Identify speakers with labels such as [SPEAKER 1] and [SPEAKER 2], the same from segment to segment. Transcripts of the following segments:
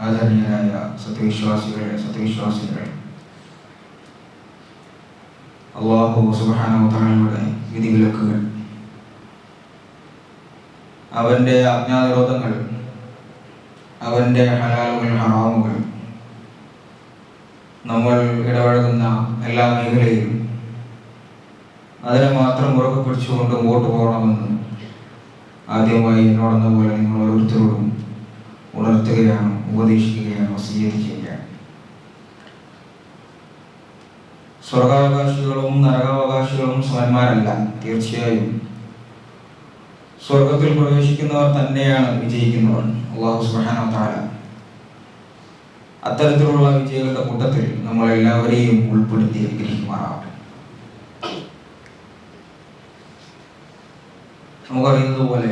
[SPEAKER 1] ആദരണീയരായ സത്യവിശ്വാസികളെ സത്യവിശ്വാസികളെ അള്ളാഹു സുബാനോത്തങ്ങളുടെ വിധിവിലക്കുകൾ. അവന്റെ അജ്ഞാതരോധങ്ങൾ അവന്റെ ഹലാലുകൾ ഹറാമുകൾ നമ്മൾ ഇടപഴകുന്ന എല്ലാ മേഖലയിലും അതിനെ മാത്രം മുറുകെ പിടിച്ചുകൊണ്ട് മുമ്പോട്ട് പോകണമെന്ന് ആദ്യമായി എന്നോടെന്ന പോലെ നിങ്ങൾ ഓരോരുത്തരോടും ഉണർത്തുകയാണ് ഉപദേശിക്കുകയാണ് സ്വീകരിക്കുകയാണ്. സ്വർഗാവകാശികളും നരകാവകാശികളും സമന്മാരല്ല തീർച്ചയായും. സ്വർഗത്തിൽ പ്രവേശിക്കുന്നവർ തന്നെയാണ് വിജയിക്കുന്നവർ അള്ളാഹു സുബ്ഹാനഹു താര അത്തരത്തിലുള്ള വിജയികളുടെ കൂട്ടത്തിൽ നമ്മളെല്ലാവരെയും ഉൾപ്പെടുത്തി അനുഗ്രഹിക്കുമാറാവട്ടെ നമുക്കറിയുന്നത് പോലെ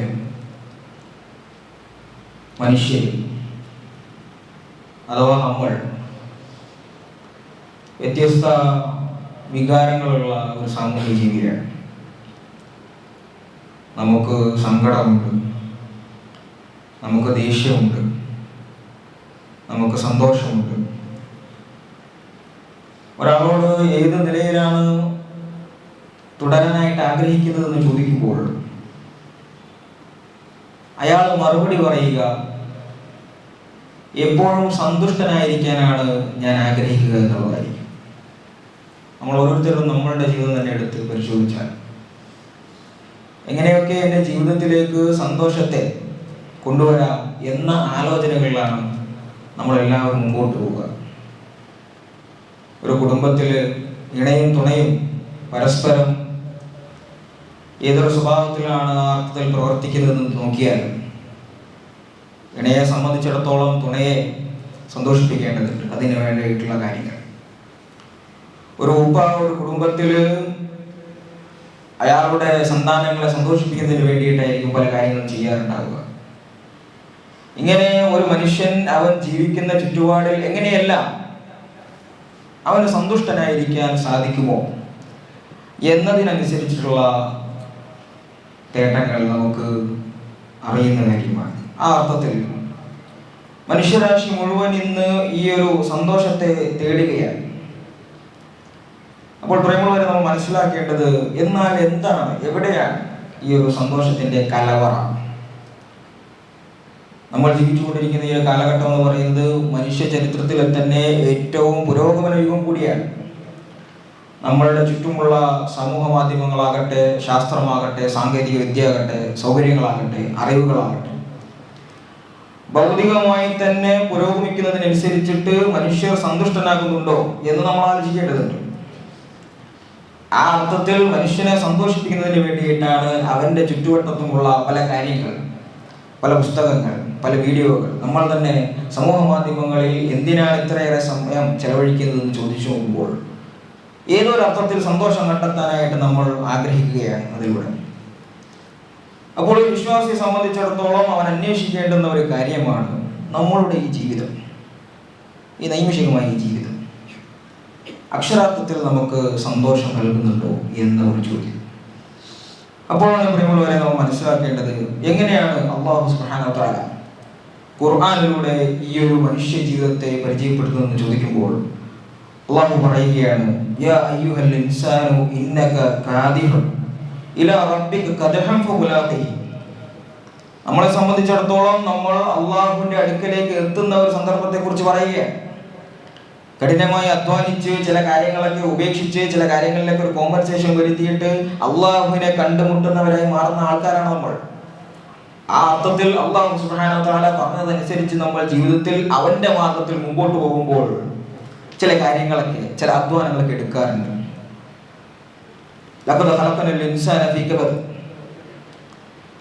[SPEAKER 1] മനുഷ്യൻ അഥവാ നമ്മൾ വ്യത്യസ്ത വികാരങ്ങളുള്ള ഒരു സാമൂഹ്യ ജീവിയാണ്. നമുക്ക് സങ്കടമുണ്ട് നമുക്ക് ദേഷ്യമുണ്ട് നമുക്ക് സന്തോഷമുണ്ട്. ഒരാളോട് ഏത് നിലയിലാണ് തുടരാനായിട്ട് ആഗ്രഹിക്കുന്നതെന്ന് ചോദിക്കുമ്പോൾ അയാൾ മറുപടി പറയുക എപ്പോഴും സന്തുഷ്ടനായിരിക്കാനാണ് ഞാൻ ആഗ്രഹിക്കുക എന്നുള്ളതായിരിക്കും. നമ്മൾ ഓരോരുത്തരും നമ്മളുടെ ജീവിതം തന്നെ എടുത്ത് പരിശോധിച്ചാൽ. എങ്ങനെയൊക്കെ എന്റെ ജീവിതത്തിലേക്ക് സന്തോഷത്തെ കൊണ്ടുവരാം എന്ന ആലോചനകളിലാണ് നമ്മളെല്ലാവരും മുമ്പോട്ട് പോവുക. ഒരു കുടുംബത്തിൽ ഇണയും തുണയും പരസ്പരം ഏതൊരു സ്വഭാവത്തിലാണ് ആ അർത്ഥത്തിൽ പ്രവർത്തിക്കുന്നതെന്ന് നോക്കിയാൽ ഇണയെ സംബന്ധിച്ചിടത്തോളം തുണയെ സന്തോഷിപ്പിക്കേണ്ടതുണ്ട്. അതിന് വേണ്ടിയിട്ടുള്ള കാര്യങ്ങൾ. ഒരു ഉപ്പ ഒരു കുടുംബത്തിൽ അയാളുടെ സന്താനങ്ങളെ സന്തോഷിപ്പിക്കുന്നതിന് വേണ്ടിയിട്ടായിരിക്കും പല കാര്യങ്ങളും ചെയ്യാറുണ്ടാവുക. ഇങ്ങനെ ഒരു മനുഷ്യൻ അവൻ ജീവിക്കുന്ന ചുറ്റുപാടിൽ എങ്ങനെയല്ല അവന് സന്തുഷ്ടനായിരിക്കാൻ സാധിക്കുമോ എന്നതിനനുസരിച്ചിട്ടുള്ള തേട്ടങ്ങൾ നമുക്ക് അറിയുന്ന കാര്യമാണ് ആ അർത്ഥത്തിൽ മനുഷ്യരാശി മുഴുവൻ ഇന്ന് ഈ ഒരു സന്തോഷത്തെ തേടുകയാണ്. അപ്പോൾ പ്രേമുള്ളവരെ നമ്മൾ മനസ്സിലാക്കേണ്ടത് എന്നാൽ എന്താണ്? എവിടെയാണ് ഈ ഒരു സന്തോഷത്തിന്റെ കലവറ? നമ്മൾ ജീവിച്ചുകൊണ്ടിരിക്കുന്ന ഈ കാലഘട്ടം എന്ന് പറയുന്നത് മനുഷ്യ ചരിത്രത്തിലെ തന്നെ ഏറ്റവും പുരോഗമന യുഗം കൂടിയാണ്. നമ്മളുടെ ചുറ്റുമുള്ള സമൂഹ മാധ്യമങ്ങളാകട്ടെ ശാസ്ത്രമാകട്ടെ സാങ്കേതിക വിദ്യ ആകട്ടെ സൗകര്യങ്ങളാകട്ടെ അറിവുകളാകട്ടെ. ഭൗതികമായി തന്നെ പുരോഗമിക്കുന്നതിനനുസരിച്ചിട്ട് മനുഷ്യർ സന്തുഷ്ടനാകുന്നുണ്ടോ എന്ന് നമ്മൾ ആലോചിക്കേണ്ടതുണ്ട്. ആ അർത്ഥത്തിൽ മനുഷ്യനെ സന്തോഷിപ്പിക്കുന്നതിന് വേണ്ടിയിട്ടാണ് അവന്റെ ചുറ്റുവട്ടത്തുമുള്ള പല കാര്യങ്ങൾ പല പുസ്തകങ്ങൾ പല വീഡിയോകൾ. നമ്മൾ തന്നെ സമൂഹ മാധ്യമങ്ങളിൽ എന്തിനാണ് ഇത്രയേറെ സമയം ചെലവഴിക്കുന്നതെന്ന് ചോദിച്ചു നോക്കുമ്പോൾ ഏതോ ഒരു അർത്ഥത്തിൽ സന്തോഷം കണ്ടെത്താനായിട്ട് നമ്മൾ ആഗ്രഹിക്കുകയാണ് അതിലൂടെ. അപ്പോൾ ഒരു വിശ്വാസിയെ സംബന്ധിച്ചിടത്തോളം അവൻ അന്വേഷിക്കേണ്ടുന്ന ഒരു കാര്യമാണ് നമ്മളുടെ ഈ ജീവിതം. ഈ നൈമിഷികമായ ഈ ജീവിതം. അക്ഷരാർത്ഥത്തിൽ നമുക്ക് സന്തോഷം നൽകുന്നുണ്ടോ എന്ന ഒരു ചോദ്യം. അപ്പോഴാണ് പ്രിയമുള്ളവരെ നമ്മൾ മനസ്സിലാക്കേണ്ടത് എങ്ങനെയാണ് അള്ളാഹു സുഹാനത്താല ഖുർആാനിലൂടെ ഈ ഒരു മനുഷ്യ ജീവിതത്തെ പരിചയപ്പെടുത്തുന്നതെന്ന് ചോദിക്കുമ്പോൾ അള്ളാഹു പറയുകയാണ് യാ അയ്യുഹൽ ഇന്നക ഇലാ റബ്ബിക ഫുലാഖി നമ്മളെ സംബന്ധിച്ചിടത്തോളം നമ്മൾ അള്ളാഹുവിന്റെ അടുക്കലേക്ക് എത്തുന്ന ഒരു സന്ദർഭത്തെ കുറിച്ച് പറയുക കഠിനമായി അധ്വാനിച്ച് ചില കാര്യങ്ങളൊക്കെ ഉപേക്ഷിച്ച് ചില കാര്യങ്ങളിലൊക്കെ ഒരു കോമ്പൻസേഷൻ വരുത്തിയിട്ട് അള്ളാഹുവിനെ കണ്ടുമുട്ടുന്നവരായി മാറുന്ന ആൾക്കാരാണ് നമ്മൾ. ആ അർത്ഥത്തിൽ അള്ളാഹു വതആല പറഞ്ഞതനുസരിച്ച് നമ്മൾ ജീവിതത്തിൽ അവന്റെ മാർഗത്തിൽ മുമ്പോട്ട് പോകുമ്പോൾ ചില കാര്യങ്ങളൊക്കെ ചില അധ്വാനങ്ങളൊക്കെ എടുക്കാറുണ്ട്.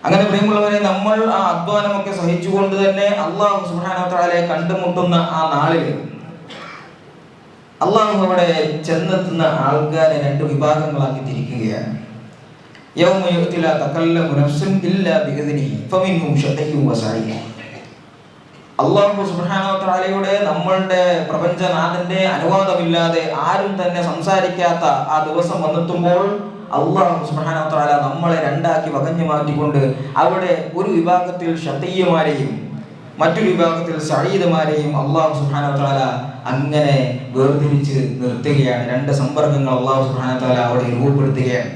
[SPEAKER 1] അങ്ങനെ പ്രിയമുള്ളവരെ നമ്മൾ ആ അധ്വാനമൊക്കെ സഹിച്ചുകൊണ്ട് തന്നെ അള്ളാഹു വതആലയെ കണ്ടുമുട്ടുന്ന ആ നാളിൽ അള്ളാഹു അവിടെ ചെന്നെത്തുന്ന ആൾക്കാരെ രണ്ട് വിഭാഗങ്ങളാക്കി തിരിക്കുകയാണ്. യൗമ യുഅ്തില തകല്ലമു നഫ്സുൻ ഇല്ലാ ബിഇദ്നിഹി ഫമിൻഹും ശഖിയ്യുൻ വസഈദ് അള്ളാഹു സുബ്ഹാനഹു വതആലയുടെ നമ്മളുടെ പ്രപഞ്ചനാഥന്റെ അനുവാദമില്ലാതെ ആരും തന്നെ സംസാരിക്കാത്ത ആ ദിവസം വന്നെത്തുമ്പോൾ അള്ളാഹു സുബാനോത്താല നമ്മളെ രണ്ടാക്കി വകഞ്ഞു മാറ്റിക്കൊണ്ട് അവിടെ ഒരു വിഭാഗത്തിൽ ഷത്തീയമാരെയും മറ്റൊരു വിഭാഗത്തിൽ സഴീദമാരെയും അള്ളാഹു സുബാനോത്താല അങ്ങനെ വേർതിരിച്ച് നിർത്തുകയാണ്. രണ്ട് സമ്പർക്കങ്ങൾ അള്ളാഹു സുബാനോത്താല അവിടെ രൂപപ്പെടുത്തുകയാണ്.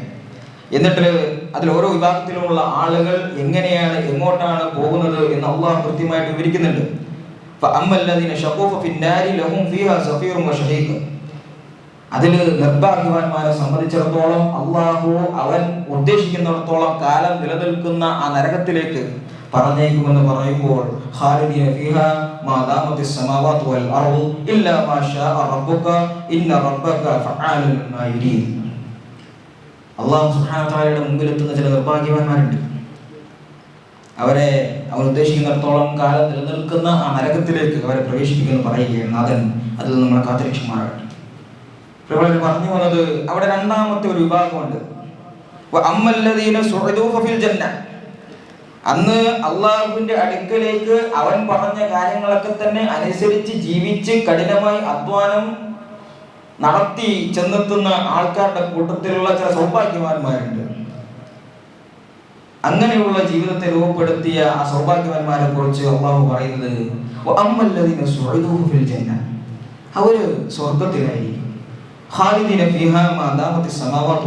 [SPEAKER 1] എന്നിട്ട് അതിൽ ഓരോ വിഭാഗത്തിലുമുള്ള ആളുകൾ എങ്ങനെയാണ് എങ്ങോട്ടാണ് പോകുന്നത് എന്ന് അള്ളാഹു കൃത്യമായിട്ട് വിവരിക്കുന്നുണ്ട്. അതിൽ നിർഭാഗ്യവാന്മാരെ സംബന്ധിച്ചിടത്തോളം അള്ളാഹു അവൻ ഉദ്ദേശിക്കുന്നിടത്തോളം കാലം നിലനിൽക്കുന്ന ആ നരകത്തിലേക്ക് പറഞ്ഞേക്കുമെന്ന് പറയുമ്പോൾ അള്ളാഹു സുഹാനത്താലയുടെ മുമ്പിലെത്തുന്ന ചില നിർഭാഗ്യവാന്മാരുണ്ട്. അവരെ അവർ ഉദ്ദേശിക്കുന്നിടത്തോളം കാലം നിലനിൽക്കുന്ന ആ നരകത്തിലേക്ക് അവരെ പ്രവേശിപ്പിക്കുമെന്ന് പറയുകയാണ് നാഥൻ. അതിൽ നിന്ന് നമ്മളെ കാത്തിരക്ഷമാകട്ടെ പറഞ്ഞു വന്നത് അവിടെ രണ്ടാമത്തെ ഒരു വിഭാഗമുണ്ട്. അന്ന് അള്ളാഹുവിന്റെ അടുക്കലേക്ക് അവൻ പറഞ്ഞ കാര്യങ്ങളൊക്കെ തന്നെ അനുസരിച്ച് ജീവിച്ച് കഠിനമായി അധ്വാനം നടത്തി ചെന്നെത്തുന്ന ആൾക്കാരുടെ കൂട്ടത്തിലുള്ള ചില സൗഭാഗ്യവാന്മാരുണ്ട്. അങ്ങനെയുള്ള ജീവിതത്തെ രൂപപ്പെടുത്തിയ ആ സൗഭാഗ്യവാന്മാരെ കുറിച്ച് അള്ളാഹു പറയുന്നത് അവർ സ്വർഗത്തിലായിരിക്കും ഖാലിദിന ഫീഹാ മാ ദാമത്തി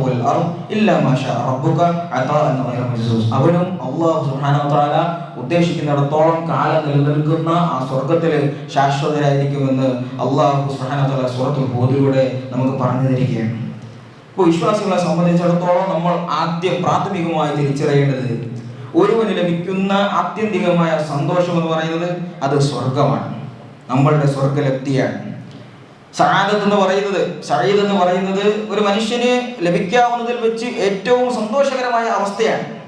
[SPEAKER 1] വൽ അർദ് ഇല്ലാ മാ റബ്ബുക അതാഅൻ ഗൈറ മജ്സൂസ് അവനും അല്ലാഹു സുബ്ഹാനഹു വതആല ഉദ്ദേശിക്കുന്നിടത്തോളം കാലം നിലനിൽക്കുന്ന ആ സ്വർഗത്തിൽ ശാശ്വതരായിരിക്കുമെന്ന് അല്ലാഹു സുബ്ഹാനഹു വതആല സൂറത്തുൽ ഹൂദിലൂടെ നമുക്ക് പറഞ്ഞു തരികയാണ്. ഇപ്പോൾ വിശ്വാസികളെ സംബന്ധിച്ചിടത്തോളം നമ്മൾ ആദ്യം പ്രാഥമികമായി തിരിച്ചറിയേണ്ടത് ഒരുവന് ലഭിക്കുന്ന ആത്യന്തികമായ സന്തോഷം എന്ന് പറയുന്നത് അത് സ്വർഗമാണ് നമ്മളുടെ സ്വർഗലബ്ധിയാണ് സഹാദത്ത് എന്ന് പറയുന്നത് സഹീദ് എന്ന് പറയുന്നത് ഒരു മനുഷ്യന് ലഭിക്കാവുന്നതിൽ വെച്ച് ഏറ്റവും സന്തോഷകരമായ അവസ്ഥയാണ്.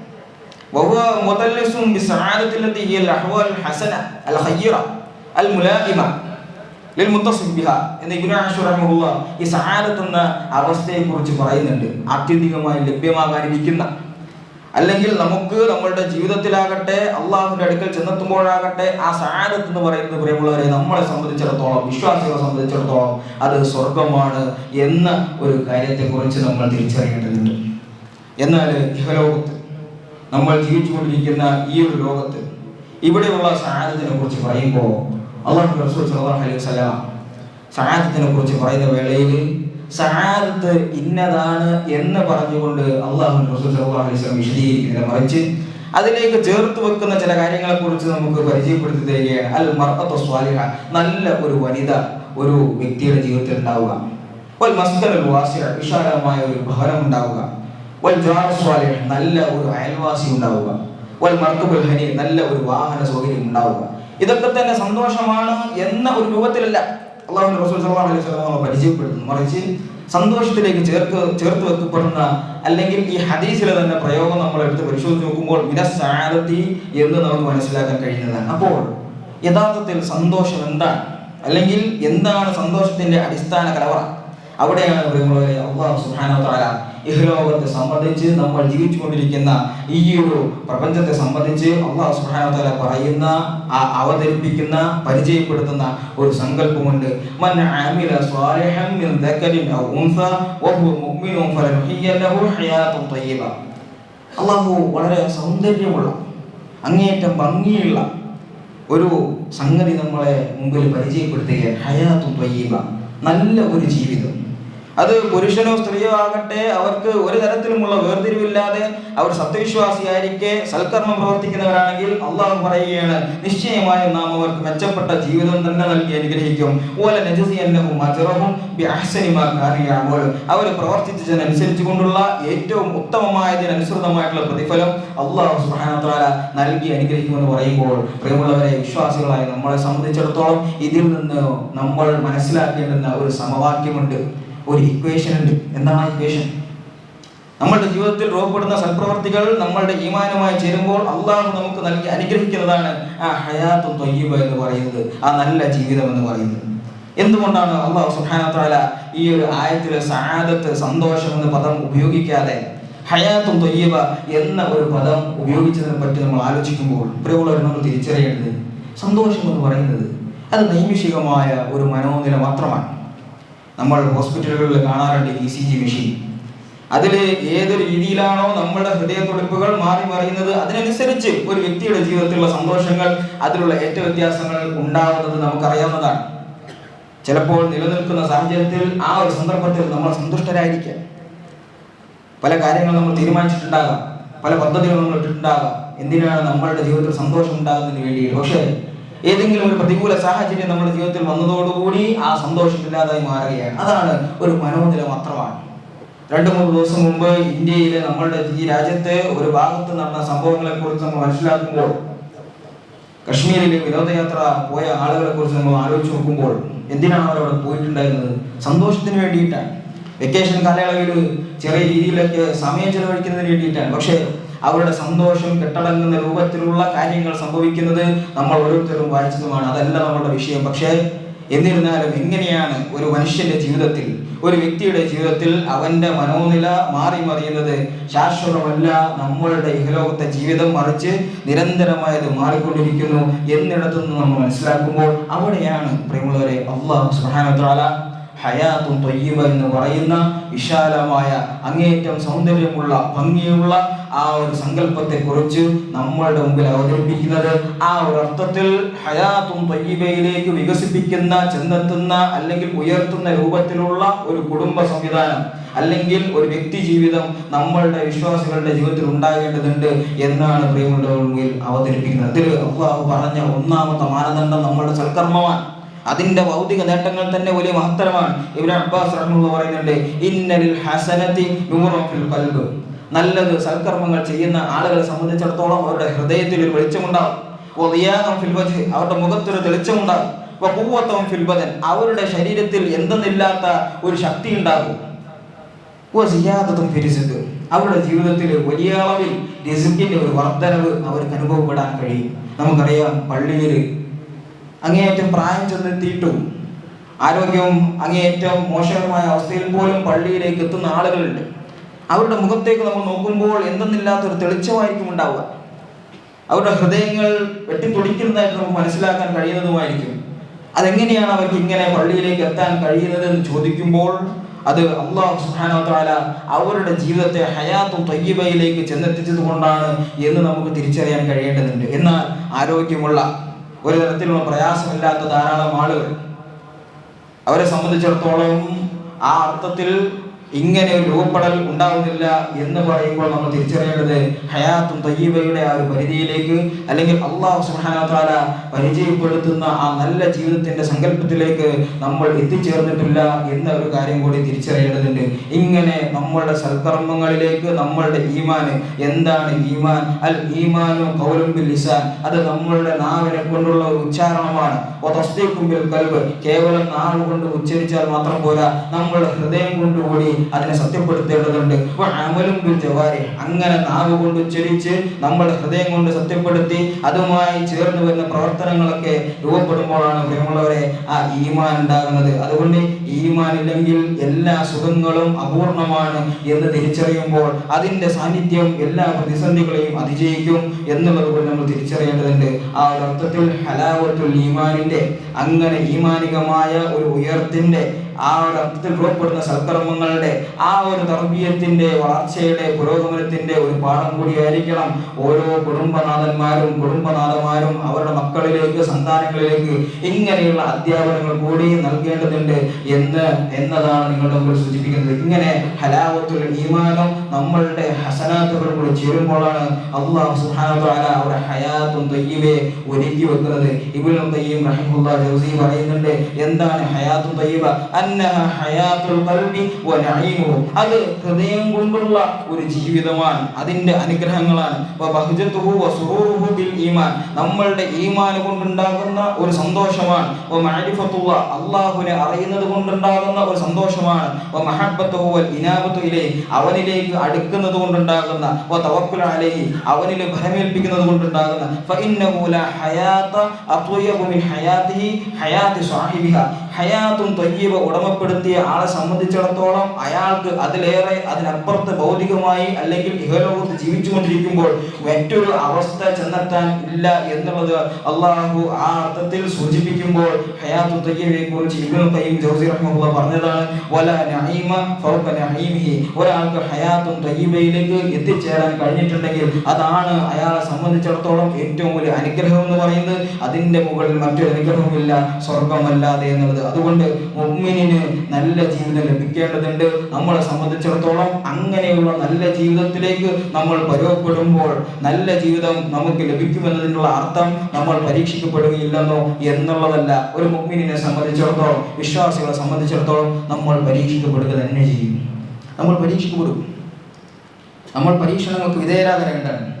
[SPEAKER 1] ഈ എന്ന അവസ്ഥയെ കുറിച്ച് പറയുന്നുണ്ട്. ആത്യന്തികമായി ലഭ്യമാകാനിരിക്കുന്ന അല്ലെങ്കിൽ നമുക്ക് നമ്മളുടെ ജീവിതത്തിലാകട്ടെ അള്ളാഹുവിന്റെ അടുക്കൽ ചെന്നെത്തുമ്പോഴാകട്ടെ ആ സാരത്ത് എന്ന് പറയുന്നത് പ്രിയമുള്ളവരെ നമ്മളെ സംബന്ധിച്ചിടത്തോളം വിശ്വാസികളെ സംബന്ധിച്ചിടത്തോളം അത് സ്വർഗമാണ് എന്ന ഒരു കാര്യത്തെക്കുറിച്ച് നമ്മൾ തിരിച്ചറിയേണ്ടതുണ്ട്. എന്നാൽ ഇഹലോകത്ത് നമ്മൾ ജീവിച്ചുകൊണ്ടിരിക്കുന്ന ഈ ഒരു ലോകത്ത് ഇവിടെയുള്ള സാരത്തിനെ കുറിച്ച് പറയുമ്പോൾ അള്ളാഹു റസൂൽ അലൈഹി സാരത്തിനെ കുറിച്ച് പറയുന്ന വേളയിൽ സഹാദത്ത് ഇന്നതാണ് എന്ന് പറഞ്ഞുകൊണ്ട് അള്ളാഹു റസൂൽ വിശദീകരിക്കുന്നില്ല മറിച്ച് അതിലേക്ക് ചേർത്ത് വെക്കുന്ന ചില കാര്യങ്ങളെ കുറിച്ച് നമുക്ക് പരിചയപ്പെടുത്തി തരികയാണ്. അൽ മർഅത്തു സ്വാലിഹ. നല്ല ഒരു വനിത ഒരു വ്യക്തിയുടെ ജീവിതത്തിൽ ഉണ്ടാവുക. വൽ മസ്ദറുൽ വാസിയ വിശാലമായ ഒരു ഭവനം ഉണ്ടാവുക. വൽ ജാർ സ്വാലിഹ. നല്ല ഒരു അയൽവാസി ഉണ്ടാവുക. വൽ മർക്കബുൽ ഹനി. നല്ല ഒരു വാഹന സൗകര്യം ഉണ്ടാവുക. ഇതൊക്കെ തന്നെ സന്തോഷമാണ് എന്ന ഒരു രൂപത്തിലല്ല. അള്ളാഹു റസൂൽ സല്ലല്ലാഹു അലൈഹി വസല്ലം പരിചയപ്പെടുത്തുന്നു. മറിച്ച് സന്തോഷത്തിലേക്ക് ചേർത്ത് ചേർത്ത് വെക്കപ്പെടുന്ന അല്ലെങ്കിൽ ഈ ഹദീസിലെ തന്നെ പ്രയോഗം നമ്മൾ എടുത്ത് പരിശോധിച്ച് നോക്കുമ്പോൾ മിനസാരത്തി എന്ന് നമുക്ക് മനസ്സിലാക്കാൻ കഴിയുന്നതാണ്. അപ്പോൾ യഥാർത്ഥത്തിൽ സന്തോഷം എന്താണ്? അല്ലെങ്കിൽ എന്താണ് സന്തോഷത്തിന്റെ അടിസ്ഥാന കലവറ? അവിടെയാണ് അള്ളാഹു സുബ്ഹാനഹു വതആല ഇഹ്ലോകത്തെ സംബന്ധിച്ച് നമ്മൾ ജീവിച്ചുകൊണ്ടിരിക്കുന്ന ഈ ഒരു പ്രപഞ്ചത്തെ സംബന്ധിച്ച് അള്ളാഹു സുബ്ഹാനഹു വതആല പറയുന്ന ആ അവതരിപ്പിക്കുന്ന പരിചയപ്പെടുത്തുന്ന ഒരു സങ്കല്പമുണ്ട്. അള്ളാഹു വളരെ സൗന്ദര്യമുള്ള അങ്ങേയറ്റം ഭംഗിയുള്ള ഒരു സംഗതി നമ്മളെ മുമ്പിൽ പരിചയപ്പെടുത്തുകയാണ്. ഹയാത്തു തയ്യിബ. നല്ല ഒരു ജീവിതം. അത് പുരുഷനോ സ്ത്രീയോ ആകട്ടെ അവർക്ക് ഒരു തരത്തിലുമുള്ള വേർതിരിവില്ലാതെ അവർ സത്യവിശ്വാസിയായിരിക്കെ സൽക്കർമ്മം പ്രവർത്തിക്കുന്നവരാണെങ്കിൽ അള്ളാഹു പറയുകയാണ് നിശ്ചയമായും നാം അവർക്ക് മെച്ചപ്പെട്ട ജീവിതം തന്നെ നൽകി അനുഗ്രഹിക്കും. അവർ പ്രവർത്തിച്ചതിനനുസരിച്ച് കൊണ്ടുള്ള ഏറ്റവും ഉത്തമമായതിനനുസൃതമായിട്ടുള്ള പ്രതിഫലം അള്ളാഹു സുഹാനത്താല നൽകി അനുഗ്രഹിക്കുമെന്ന് പറയുമ്പോൾ പ്രിയമുള്ളവരെ വിശ്വാസികളായി നമ്മളെ സംബന്ധിച്ചിടത്തോളം ഇതിൽ നിന്ന് നമ്മൾ മനസ്സിലാക്കേണ്ടുന്ന ഒരു സമവാക്യമുണ്ട്. ഒരു ഇക്വേഷൻ ഉണ്ട്. എന്താണ് ആ ഇക്വേഷൻ നമ്മളുടെ ജീവിതത്തിൽ രൂപപ്പെടുന്ന സൽപ്രവർത്തികൾ നമ്മളുടെ ഈമാനുമായി ചേരുമ്പോൾ അള്ളാഹു നമുക്ക് നൽകി അനുഗ്രഹിക്കുന്നതാണ് ആ ഹയാത്ത് തൊയ്യബ എന്ന് പറയുന്നത് ആ നല്ല ജീവിതം എന്ന് പറയുന്നത്. എന്തുകൊണ്ടാണ് അള്ളാഹു സുഹാനത്താല ഈ ഒരു ആയത്തിൽ സഹാദത്ത് സന്തോഷം എന്ന പദം ഉപയോഗിക്കാതെ ഹയാത്തും തൊയ്യബ എന്ന ഒരു പദം ഉപയോഗിച്ചതിനെ പറ്റി നമ്മൾ ആലോചിക്കുമ്പോൾ പ്രിയമുള്ളവർ നമ്മൾ തിരിച്ചറിയേണ്ടത് സന്തോഷം എന്ന് പറയുന്നത് അത് നൈമിഷികമായ ഒരു മനോനില മാത്രമാണ്. നമ്മൾ ഹോസ്പിറ്റലുകളിൽ കാണാറുണ്ട് ഇ സി ജി മെഷീൻ അതിൽ ഏതൊരു രീതിയിലാണോ നമ്മുടെ ഹൃദയ തുടിപ്പുകൾ മാറി മറിയുന്നത് അതിനനുസരിച്ച് ഒരു വ്യക്തിയുടെ ജീവിതത്തിലുള്ള സന്തോഷങ്ങൾ അതിലുള്ള ഏറ്റവ്യത്യാസങ്ങൾ ഉണ്ടാവുന്നത് നമുക്കറിയാവുന്നതാണ്. ചിലപ്പോൾ നിലനിൽക്കുന്ന സാഹചര്യത്തിൽ ആ ഒരു സന്ദർഭത്തിൽ നമ്മൾ സന്തുഷ്ടരായിരിക്കാം. പല കാര്യങ്ങൾ നമ്മൾ തീരുമാനിച്ചിട്ടുണ്ടാകാം. പല പദ്ധതികൾ നമ്മൾ ഇട്ടിട്ടുണ്ടാകാം. എന്തിനാണ് നമ്മളുടെ ജീവിതത്തിൽ സന്തോഷം ഉണ്ടാകുന്നതിന് വേണ്ടിയിട്ട്? പക്ഷേ ഏതെങ്കിലും ഒരു പ്രതികൂല സാഹചര്യം നമ്മുടെ ജീവിതത്തിൽ വന്നതോടുകൂടി ആ സന്തോഷം ഇല്ലാതായി മാറുകയാണ്. അതാണ് ഒരു മനോനില മാത്രമാണ്. രണ്ട് മൂന്ന് ദിവസം മുമ്പ് ഇന്ത്യയിലെ നമ്മളുടെ ഈ രാജ്യത്തെ ഒരു ഭാഗത്ത് നടന്ന സംഭവങ്ങളെ കുറിച്ച് നമ്മൾ മനസ്സിലാക്കുമ്പോൾ കശ്മീരിലെ വിനോദയാത്ര പോയ ആളുകളെ കുറിച്ച് നമ്മൾ ആലോചിച്ച് നോക്കുമ്പോൾ എന്തിനാണ് അവരവിടെ പോയിട്ടുണ്ടായിരുന്നത്? സന്തോഷത്തിന് വേണ്ടിയിട്ടാണ്. വെക്കേഷൻ കാലയളവിൽ ചെറിയ രീതിയിലൊക്കെ സമയം ചെലവഴിക്കുന്നതിന് വേണ്ടിയിട്ടാണ്. പക്ഷേ അവരുടെ സന്തോഷം കെട്ടടങ്ങുന്ന രൂപത്തിലുള്ള കാര്യങ്ങൾ സംഭവിക്കുന്നത് നമ്മൾ ഓരോരുത്തരും വായിച്ചതുമാണ്. അതല്ല നമ്മളുടെ വിഷയം. പക്ഷേ എന്നിരുന്നാലും എങ്ങനെയാണ് ഒരു മനുഷ്യന്റെ ജീവിതത്തിൽ ഒരു വ്യക്തിയുടെ ജീവിതത്തിൽ അവന്റെ മനോനില മാറി മറിയുന്നത്? ശാശ്വതമല്ല നമ്മളുടെ ഇഹലോകത്തെ ജീവിതം മറിച്ച് നിരന്തരമായത് മാറിക്കൊണ്ടിരിക്കുന്നു. എന്നിടത്തുനിന്ന് നമ്മൾ മനസ്സിലാക്കുമ്പോൾ അവിടെയാണ് പ്രിയമുള്ളവരെ അള്ളാഹു സുഹാനത്താല ഹയാത്തും തൊയ്യവ എന്ന് പറയുന്ന വിശാലമായ അങ്ങേയറ്റം സൗന്ദര്യമുള്ള ഭംഗിയുള്ള ആ ഒരു സങ്കല്പത്തെ കുറിച്ച് നമ്മളുടെ മുമ്പിൽ അവതരിപ്പിക്കുന്നത് ആ ഒരു അർത്ഥത്തിൽ ഹയാത്തും തൊയ്യവയിലേക്ക് വികസിപ്പിക്കുന്ന ചെന്നെത്തുന്ന അല്ലെങ്കിൽ ഉയർത്തുന്ന രൂപത്തിലുള്ള ഒരു കുടുംബ സംവിധാനം അല്ലെങ്കിൽ ഒരു വ്യക്തി ജീവിതം നമ്മളുടെ വിശ്വാസികളുടെ ജീവിതത്തിൽ ഉണ്ടാകേണ്ടതുണ്ട് എന്നാണ് പ്രിയമുള്ളവർ മുമ്പിൽ അവതരിപ്പിക്കുന്നത്. ഇതിൽ അള്ളാഹു പറഞ്ഞ ഒന്നാമത്തെ മാനദണ്ഡം നമ്മളുടെ സൽക്കർമ്മമാണ്. അതിന്റെ ഭൗതിക നേട്ടങ്ങൾ തന്നെ വലിയ മഹത്തരമാണ്. ഇവിടെ അബ്ബാസ് പറയുന്നുണ്ട് ഇന്നലിൽ ഹസനത്തി കൽബ് നല്ലത് സൽക്കർമ്മങ്ങൾ ചെയ്യുന്ന ആളുകളെ സംബന്ധിച്ചിടത്തോളം അവരുടെ ഹൃദയത്തിൽ ഒരു വെളിച്ചമുണ്ടാകും അവരുടെ മുഖത്തൊരു തെളിച്ചമുണ്ടാകും ഇപ്പൊ ഫിൽ ബദൻ. അവരുടെ ശരീരത്തിൽ എന്തെന്നില്ലാത്ത ഒരു ശക്തി ഉണ്ടാകും. അവരുടെ ജീവിതത്തിൽ വലിയ അളവിൽ രസിക്കിന്റെ ഒരു വർദ്ധനവ് അവർക്ക് അനുഭവപ്പെടാൻ കഴിയും. നമുക്കറിയാം പള്ളിയിൽ അങ്ങേയറ്റം പ്രായം ചെന്നെത്തിയിട്ടും ആരോഗ്യവും അങ്ങേയറ്റം മോശകരമായ അവസ്ഥയിൽ പോലും പള്ളിയിലേക്ക് എത്തുന്ന ആളുകളുണ്ട്. അവരുടെ മുഖത്തേക്ക് നമ്മൾ നോക്കുമ്പോൾ എന്തെന്നില്ലാത്തൊരു തെളിച്ചമായിരിക്കും ഉണ്ടാവുക. അവരുടെ ഹൃദയങ്ങൾ വെട്ടിത്തുടിക്കുന്നതായിട്ട് നമുക്ക് മനസ്സിലാക്കാൻ കഴിയുന്നതുമായിരിക്കും. അതെങ്ങനെയാണ് അവർക്ക് ഇങ്ങനെ പള്ളിയിലേക്ക് എത്താൻ കഴിയുന്നത് എന്ന് ചോദിക്കുമ്പോൾ അത് അള്ളാഹു തആല അവരുടെ ജീവിതത്തെ ഹയാത്തും തൊയ്യബയിലേക്ക് ചെന്നെത്തിച്ചത് കൊണ്ടാണ് എന്ന് നമുക്ക് തിരിച്ചറിയാൻ കഴിയേണ്ടതുണ്ട്. എന്നാൽ ആരോഗ്യമുള്ള ഒരു തരത്തിലുള്ള പ്രയാസമില്ലാത്ത ധാരാളം ആളുകൾ. അവരെ സംബന്ധിച്ചിടത്തോളം ആ അർത്ഥത്തിൽ ഇങ്ങനെ ഒരു രൂപപ്പെടൽ ഉണ്ടാവുന്നില്ല എന്ന് പറയുമ്പോൾ നമ്മൾ തിരിച്ചറിയേണ്ടത് ഹയാത്തും തയ്യബയുടെ ആ ഒരു പരിധിയിലേക്ക് അല്ലെങ്കിൽ അള്ളാഹു തആല പരിചയപ്പെടുത്തുന്ന ആ നല്ല ജീവിതത്തിന്റെ സങ്കല്പത്തിലേക്ക് നമ്മൾ എത്തിച്ചേർന്നിട്ടില്ല എന്ന ഒരു കാര്യം കൂടി തിരിച്ചറിയേണ്ടതുണ്ട്. ഇങ്ങനെ നമ്മളുടെ സൽക്കർമ്മങ്ങളിലേക്ക് നമ്മളുടെ ഈമാന് എന്താണ് ഈമാൻ? അൽ ഈമാനു കൗലുംബിൽ ലിസാൻ. അത് നമ്മളുടെ നാവിനെ കൊണ്ടുള്ള ഒരു ഉച്ചാരണമാണ്. കേവലം നാവ് കൊണ്ട് ഉച്ചരിച്ചാൽ മാത്രം പോരാ. നമ്മളുടെ ഹൃദയം കൊണ്ടുകൂടി അതിനെ സത്യപ്പെടുത്തേണ്ടതുണ്ട് ജവാരി. അങ്ങനെ നാവ് കൊണ്ട് ഉച്ചരിച്ച് നമ്മുടെ ഹൃദയം കൊണ്ട് സത്യപ്പെടുത്തി അതുമായി ചേർന്ന് വരുന്ന പ്രവർത്തനങ്ങളൊക്കെ രൂപപ്പെടുമ്പോഴാണ് പ്രിയമുള്ളവരെ ആ ഈമാൻ ഉണ്ടാകുന്നത്. അതുകൊണ്ട് ഈമാൻ ഇല്ലെങ്കിൽ എല്ലാ സുഖങ്ങളും അപൂർണമാണ് എന്ന് തിരിച്ചറിയുമ്പോൾ അതിന്റെ സാന്നിധ്യം എല്ലാ പ്രതിസന്ധികളെയും അതിജയിക്കും എന്നുള്ളത് കൊണ്ട് നമ്മൾ തിരിച്ചറിയേണ്ടതുണ്ട്. ആ ഒരു അർത്ഥത്തിൽ ഹലാവത്തുൽ ഈമാനിന്റെ അങ്ങനെ ഈമാനികമായ ഒരു ഉയർത്തിന്റെ ആ ഒരു അർത്ഥത്തിൽ രൂപപ്പെടുന്ന സൽക്കർമ്മങ്ങളുടെ ആ ഒരു തർബീയത്തിന്റെ വളർച്ചയുടെ പുരോഗമനത്തിന്റെ ഒരു പാഠം കൂടിയായിരിക്കണം ഓരോ കുടുംബനാഥന്മാരും കുടുംബനാഥന്മാരും അവരുടെ മക്കളിലേക്ക് സന്താനങ്ങളിലേക്ക് ഇങ്ങനെയുള്ള അധ്യാപനങ്ങൾ കൂടി നൽകേണ്ടതുണ്ട് എന്ന് എന്നതാണ് നിങ്ങളുടെ മുമ്പിൽ സൂചിപ്പിക്കുന്നത്. ഇങ്ങനെ ഹലാവത്തുൽ ഈമാനം നമ്മളുടെ ഹസനാത്തുകൾ കൂടി ചേരുമ്പോഴാണ് അള്ളാഹു സുഹാന അവരുടെ ഹയാത്തും തയ്യബെ ഒരുക്കി വെക്കുന്നത്. ഇബുലും ഖയ്യിം റഹിമഹുല്ലാഹ് ജൗസി പറയുന്നുണ്ട് എന്താണ് ഹയാത്തും തയ്യബ? അന്നഹ ഹയാത്തുൽ ഖൽബി വ അത് ഹൃദയം കൊണ്ടുള്ള ഒരു ജീവിതമാണ് അതിന്റെ അനുഗ്രഹങ്ങളാണ്. വ ബിൽ ഈമാൻ. നമ്മളുടെ ഈമാൻ കൊണ്ടുണ്ടാകുന്ന ഒരു സന്തോഷമാണ്. വ അറിയുന്നത് കൊണ്ടുണ്ടാകുന്ന ഒരു സന്തോഷമാണ്. വ വൽ ഇലൈഹി അവനിലേക്ക് അടുക്കുന്നത് കൊണ്ടുണ്ടാകുന്ന അവനിൽ ഭരമേൽപ്പിക്കുന്നത് കൊണ്ടുണ്ടാകുന്ന ഹയാത്തും തൊയ്യവ ഉടമപ്പെടുത്തിയ ആളെ സംബന്ധിച്ചിടത്തോളം അയാൾക്ക് അതിലേറെ അതിനപ്പുറത്ത് ഭൗതികമായി അല്ലെങ്കിൽ ഇഹലോകത്ത് ജീവിച്ചുകൊണ്ടിരിക്കുമ്പോൾ മറ്റൊരു അവസ്ഥ ചെന്നെത്താൻ ഇല്ല എന്നുള്ളത് അള്ളാഹു ആ അർത്ഥത്തിൽ സൂചിപ്പിക്കുമ്പോൾ ഹയാത്തു തൊയ്യവയെ കുറിച്ച് ഇബിനും ഖയ്യിം ജൗസി റഹ്മഹുള്ള പറഞ്ഞതാണ് നഈമ നഈമിഹി. ഒരാൾക്ക് ഹയാത്തും തൊയ്യബയിലേക്ക് എത്തിച്ചേരാൻ കഴിഞ്ഞിട്ടുണ്ടെങ്കിൽ അതാണ് അയാളെ സംബന്ധിച്ചിടത്തോളം ഏറ്റവും വലിയ അനുഗ്രഹം എന്ന് പറയുന്നത്. അതിന്റെ മുകളിൽ മറ്റൊരു അനുഗ്രഹമില്ല സ്വർഗമല്ലാതെ എന്നുള്ളത്. അതുകൊണ്ട് മുഗ്മിനിന് നല്ല ജീവിതം ലഭിക്കേണ്ടതുണ്ട്. നമ്മളെ സംബന്ധിച്ചിടത്തോളം അങ്ങനെയുള്ള നല്ല ജീവിതത്തിലേക്ക് നമ്മൾ പരുവപ്പെടുമ്പോൾ നല്ല ജീവിതം നമുക്ക് ലഭിക്കുമെന്നതിനുള്ള അർത്ഥം നമ്മൾ പരീക്ഷിക്കപ്പെടുകയില്ലെന്നോ എന്നുള്ളതല്ല. ഒരു മുഅ്മിനിനെ സംബന്ധിച്ചിടത്തോളം വിശ്വാസികളെ സംബന്ധിച്ചിടത്തോളം നമ്മൾ പരീക്ഷിക്കപ്പെടുക തന്നെ ചെയ്യും. നമ്മൾ പരീക്ഷിക്കപ്പെടും. നമ്മൾ പരീക്ഷണങ്ങൾക്ക് വിധേയരാകേണ്ടതാണ്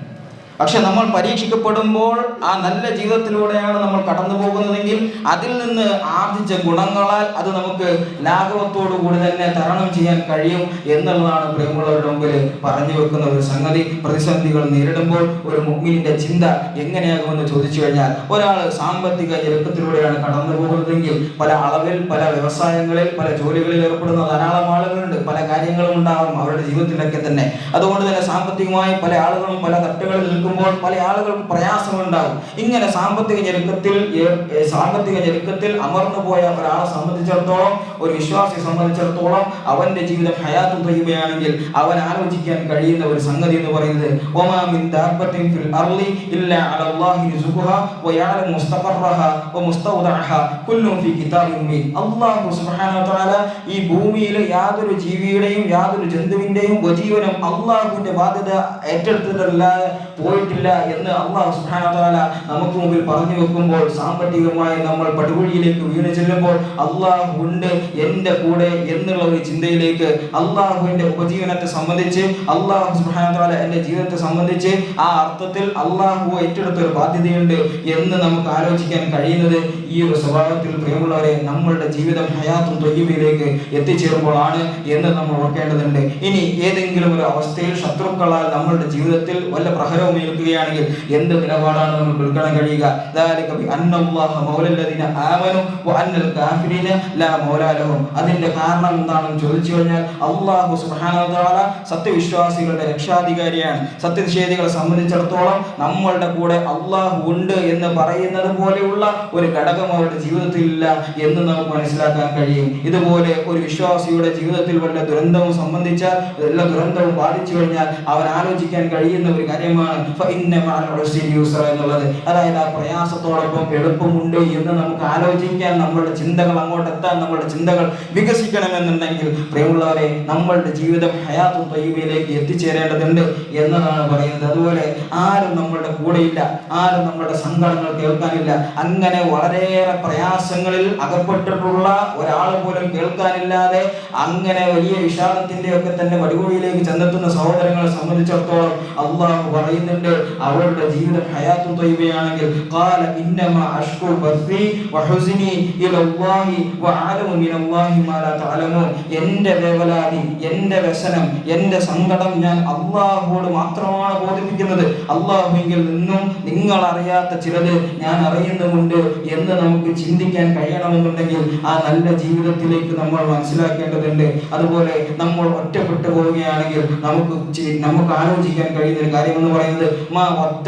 [SPEAKER 1] പക്ഷെ നമ്മൾ പരീക്ഷിക്കപ്പെടുമ്പോൾ ആ നല്ല ജീവിതത്തിലൂടെയാണ് നമ്മൾ കടന്നു പോകുന്നതെങ്കിൽ അതിൽ നിന്ന് ആർജിച്ച ഗുണങ്ങളാൽ അത് നമുക്ക് ലാഘവത്തോടു കൂടി തന്നെ തരണം ചെയ്യാൻ കഴിയും എന്നുള്ളതാണ് പ്രിയമുള്ളവരുടെ മുമ്പിൽ പറഞ്ഞു വെക്കുന്ന ഒരു സംഗതി. പ്രതിസന്ധികൾ നേരിടുമ്പോൾ ഒരു മുഗ്മിനിന്റെ ചിന്ത എങ്ങനെയാകുമെന്ന് ചോദിച്ചു കഴിഞ്ഞാൽ ഒരാൾ സാമ്പത്തിക ഞെരുക്കത്തിലൂടെയാണ് കടന്നു പോകുന്നതെങ്കിൽ പല അളവിൽ പല വ്യവസായങ്ങളിൽ പല ജോലികളിൽ ഏർപ്പെടുന്ന ധാരാളം ആളുകളുണ്ട്. പല കാര്യങ്ങളും ഉണ്ടാകും അവരുടെ ജീവിതത്തിലൊക്കെ തന്നെ. അതുകൊണ്ട് തന്നെ സാമ്പത്തികമായി പല ആളുകളും പല തട്ടുകളിൽ നിൽക്കുമ്പോൾ പല ആളുകൾക്കും പ്രയാസമുണ്ടാകും. ഇങ്ങനെ സാമ്പത്തിക ഞെരുക്കത്തിൽ സാമ്പത്തിക ഞെരുക്കത്തിൽ അമർന്നു പോയ ഒരാളെ സംബന്ധിച്ചിടത്തോളം ഒരു വിശ്വാസിയെ സംബന്ധിച്ചിടത്തോളം അവന്റെ ജീവിതം ഹയാത്തു തയ്യുകയാണെങ്കിൽ അവൻ ആലോചിക്കാൻ കഴിയുന്ന ഒരു സംഗതി എന്ന് പറയുന്നത് മിൻ ഫിൽ അർളി അലല്ലാഹി വമുസ്തൗദഅഹ ഫീ അല്ലാഹു ഈ ഭൂമിയിലെ യാതൊരു ജീവിയുടെയും യാതൊരു ജന്തുവിന്റെയും ഉപജീവനം അള്ളാഹുവിന്റെ ബാധ്യത ഏറ്റെടുത്തിട്ടല്ലാതെ പോയിട്ടില്ല എന്ന് അള്ളാഹു സുബ്ഹാനഹു നമുക്ക് മുമ്പിൽ പറഞ്ഞു വെക്കുമ്പോൾ സാമ്പത്തികമായി നമ്മൾ പടുകുഴിയിലേക്ക് വീണ് ചെല്ലുമ്പോൾ അള്ളാഹു ഉണ്ട് എന്റെ കൂടെ എന്നുള്ള ഒരു ചിന്തയിലേക്ക് അള്ളാഹുവിന്റെ ഉപജീവനത്തെ സംബന്ധിച്ച് അള്ളാഹു സുബ്ഹാനഹു വ എന്റെ ജീവിതത്തെ സംബന്ധിച്ച് ആ അർത്ഥത്തിൽ അള്ളാഹു ഏറ്റെടുത്ത ഒരു ബാധ്യതയുണ്ട് എന്ന് നമുക്ക് ആലോചിക്കാൻ കഴിയുന്നത് ഈ ഒരു സ്വഭാവത്തിൽ പ്രിയമുള്ളവരെ നമ്മളുടെ ജീവിതം ഹയാത്തും തൊയ്യബിലേക്ക് എത്തിച്ചേരുമ്പോഴാണ് എന്ന് നമ്മൾ ഓർക്കേണ്ടതുണ്ട്. ഇനി ഏതെങ്കിലും ഒരു അവസ്ഥയിൽ ശത്രുക്കളാൽ നമ്മളുടെ ജീവിതത്തിൽ വല്ല പ്രഹരവും നിൽക്കുകയാണെങ്കിൽ എന്ത് നിലപാടാണ് നമുക്ക് എടുക്കാൻ കഴിയുക. അതിന്റെ കാരണം എന്താണെന്ന് ചോദിച്ചു കഴിഞ്ഞാൽ അള്ളാഹു സുഹാന സത്യവിശ്വാസികളുടെ രക്ഷാധികാരിയാണ്. സത്യനിഷേധികളെ സംബന്ധിച്ചിടത്തോളം നമ്മളുടെ കൂടെ അള്ളാഹു ഉണ്ട് എന്ന് പറയുന്നത് പോലെയുള്ള ഒരു ഘടകം അവരുടെ ജീവിതത്തിൽ ഇല്ല എന്ന് നമുക്ക് മനസ്സിലാക്കാൻ കഴിയും. ഇതുപോലെ ഒരു വിശ്വാസിയുടെ ജീവിതത്തിൽ വല്ല ദുരന്തവും സംബന്ധിച്ചാൽ എല്ലാ ദുരന്തവും ബാധിച്ചു കഴിഞ്ഞാൽ അവൻ ആലോചിക്കാൻ കഴിയുന്ന ഒരു കാര്യമാണ് എന്നുള്ളത്. അതായത് ആ പ്രയാസത്തോടൊപ്പം എളുപ്പമുണ്ട് എന്ന് നമുക്ക് ആലോചിക്കാൻ നമ്മളുടെ ചിന്തകൾ അങ്ങോട്ട് എത്താൻ നമ്മളുടെ ചിന്തകൾ വികസിക്കണമെന്നുണ്ടെങ്കിൽ പ്രിയമുള്ളവരെ നമ്മളുടെ ജീവിതം ഹയാത്തു തയ്യബയിലേക്ക് എത്തിച്ചേരേണ്ടതുണ്ട് എന്നതാണ് പറയുന്നത്. അതുപോലെ ആരും നമ്മളുടെ കൂടെയില്ല ആരും നമ്മളുടെ സങ്കടങ്ങൾ കേൾക്കാനില്ല. അങ്ങനെ വളരെയേറെ പ്രയാസങ്ങളിൽ അകപ്പെട്ടിട്ടുള്ള ഒരാൾ പോലും കേൾക്കാനില്ലാതെ അങ്ങനെ വലിയ വിഷാദത്തിന്റെ ഒക്കെ തന്നെ വടികൂടിയിലേക്ക് ചെന്നെത്തുന്ന സഹോദരങ്ങളെ സംബന്ധിച്ചിടത്തോളം അള്ളാഹു പറയുന്നുണ്ട് കൊണ്ട് അവളുടെ ജീവിതം ഹയാത്തും ത്വയ്യബയാണെങ്കിൽ ഖാല ഇന്നമ അഷ്കു ബസ്രി വഹുസ്നി ഇലല്ലാഹി വഅലമു മിനല്ലാഹി മാ ലാ തഅലമു എന്റെ വേവലാതി എന്റെ വ്യസനം എന്റെ സങ്കടം ഞാൻ അല്ലാഹുവോട് മാത്രമാണ് ബോധിപ്പിക്കുന്നത്. അള്ളാഹുവിൽ നിന്നും നിങ്ങൾ അറിയാത്ത ചിലത് ഞാൻ അറിയുന്നുമുണ്ട് എന്ന് നമുക്ക് ചിന്തിക്കാൻ കഴിയണമെന്നുണ്ടെങ്കിൽ ആ നല്ല ജീവിതത്തിലേക്ക് നമ്മൾ മനസ്സിലാക്കേണ്ടതുണ്ട്. അതുപോലെ നമ്മൾ ഒറ്റപ്പെട്ടു പോവുകയാണെങ്കിൽ നമുക്ക് നമുക്ക് ആലോചിക്കാൻ കഴിയുന്ന ഒരു കാര്യം എന്ന് പറയുന്നത് മാ ഒറ്റ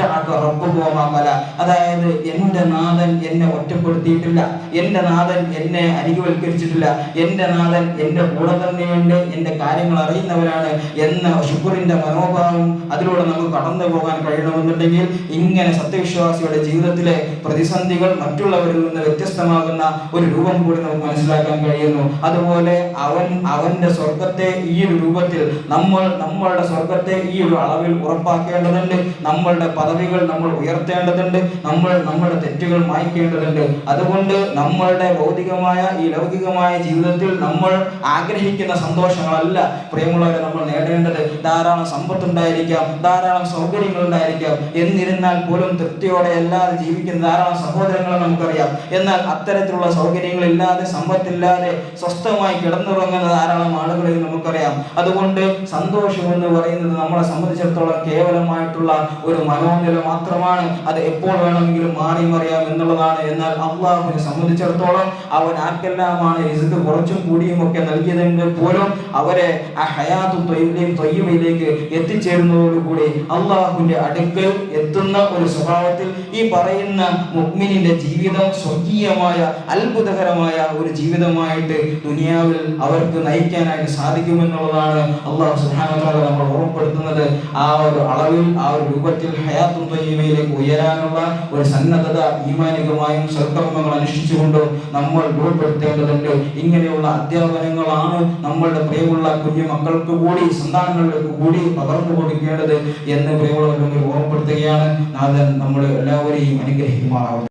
[SPEAKER 1] അതായത് എന്റെ നാഥൻ എന്നെ ഒറ്റപ്പെടുത്തിയിട്ടില്ല. എന്റെ നാഥൻ എന്നെ അരികുവൽക്കരിച്ചിട്ടില്ല എന്റെ നാഥൻ എന്റെ കൂടെ തന്നെയുണ്ട് എന്റെ കാര്യങ്ങൾ അറിയുന്നവരാണ് എന്ന ശുക്രിന്റെ മനോഭാവം അതിലൂടെ നമുക്ക് കടന്നു പോകാൻ കഴിയണമെന്നുണ്ടെങ്കിൽ ഇങ്ങനെ സത്യവിശ്വാസിയുടെ ജീവിതത്തിലെ പ്രതിസന്ധികൾ മറ്റുള്ളവരിൽ നിന്ന് വ്യത്യസ്തമാകുന്ന ഒരു രൂപം കൂടി നമുക്ക് മനസ്സിലാക്കാൻ കഴിയുന്നു. അതുപോലെ അവൻ അവന്റെ സ്വർഗത്തെ ഈ ഒരു രൂപത്തിൽ നമ്മൾ നമ്മളുടെ സ്വർഗത്തെ ഈ ഒരു അളവിൽ ഉറപ്പാക്കേണ്ടതുണ്ട്. നമ്മളുടെ പദവികൾ നമ്മൾ ഉയർത്തേണ്ടതുണ്ട് നമ്മൾ നമ്മുടെ തെറ്റുകൾ മായ്ക്കേണ്ടതുണ്ട്. അതുകൊണ്ട് നമ്മളുടെ ഭൗതികമായ ഈ ലൗകികമായ ജീവിതത്തിൽ നമ്മൾ ആഗ്രഹിക്കുന്ന സന്തോഷങ്ങളല്ല പ്രിയമുള്ളവരെ നമ്മൾ നേടേണ്ടത്. ധാരാളം സമ്പത്തുണ്ടായിരിക്കാം ധാരാളം സൗകര്യങ്ങൾ ഉണ്ടായിരിക്കാം എന്നിരുന്നാൽ പോലും തൃപ്തിയോടെ അല്ലാതെ ജീവിക്കുന്ന ധാരാളം സഹോദരങ്ങളെ നമുക്കറിയാം. എന്നാൽ അത്തരത്തിലുള്ള സൗകര്യങ്ങളില്ലാതെ സമ്പത്തില്ലാതെ സ്വസ്ഥമായി കിടന്നുറങ്ങുന്ന ധാരാളം ആളുകളെയും നമുക്കറിയാം. അതുകൊണ്ട് സന്തോഷം എന്ന് പറയുന്നത് നമ്മളെ സംബന്ധിച്ചിടത്തോളം കേവലമായിട്ടുള്ള ഒരു മനോനില മാത്രമാണ്. അത് എപ്പോൾ വേണമെങ്കിലും മാറി മറിയാം എന്നുള്ളതാണ്. എന്നാൽ അള്ളാഹുവിനെ സംബന്ധിച്ചിടത്തോളം അവൻ ആർക്കെല്ലാമാണ് ഇസുഖ് കുറച്ചും കൂടിയും ഒക്കെ നൽകിയതെങ്കിൽ പോലും അവരെ ആ ഹയാത്തും തൊയ്യിലെയും തൊയ്യയിലേക്ക് എത്തിച്ചേരുന്നതോടുകൂടി അള്ളാഹുവിന്റെ അടുക്കൽ എത്തുന്ന ഒരു സ്വഭാവത്തിൽ ഈ പറയുന്ന മുഗ്മിനിന്റെ ജീവിതം സ്വർഗീയമായ അത്ഭുതകരമായ ഒരു ജീവിതമായിട്ട് ദുനിയാവിൽ അവർക്ക് നയിക്കാനായിട്ട് സാധിക്കുമെന്നുള്ളതാണ് അള്ളാഹു സുഹാനത്താല നമ്മൾ ഓർമ്മപ്പെടുത്തുന്നത്. ആ ഒരു അളവിൽ ആ ഒരു രൂപത്തിൽ ഹയാത്തു തൊയ്യയിലേക്ക് ഉയരാനുള്ള ഒരു സന്നദ്ധത ഈമാനികമായും സൽക്കർമ്മങ്ങൾ അനുഷ്ഠിച്ചുകൊണ്ട് നമ്മൾ രൂപപ്പെടുത്തേണ്ടതുണ്ട്. ഇങ്ങനെയുള്ള അധ്യാപനങ്ങളാണ് നമ്മളുടെ പ്രിയമുള്ള കുഞ്ഞു മക്കൾക്ക് കൂടി സന്താനങ്ങൾക്ക് കൂടി പകർന്നു കൊടുക്കേണ്ടത് എന്ന് പ്രിയമുള്ളവർ ഓർമ്മപ്പെടുത്തുകയാണ്. നാഥൻ നമ്മൾ എല്ലാവരെയും അനുഗ്രഹിക്കുമാറാവും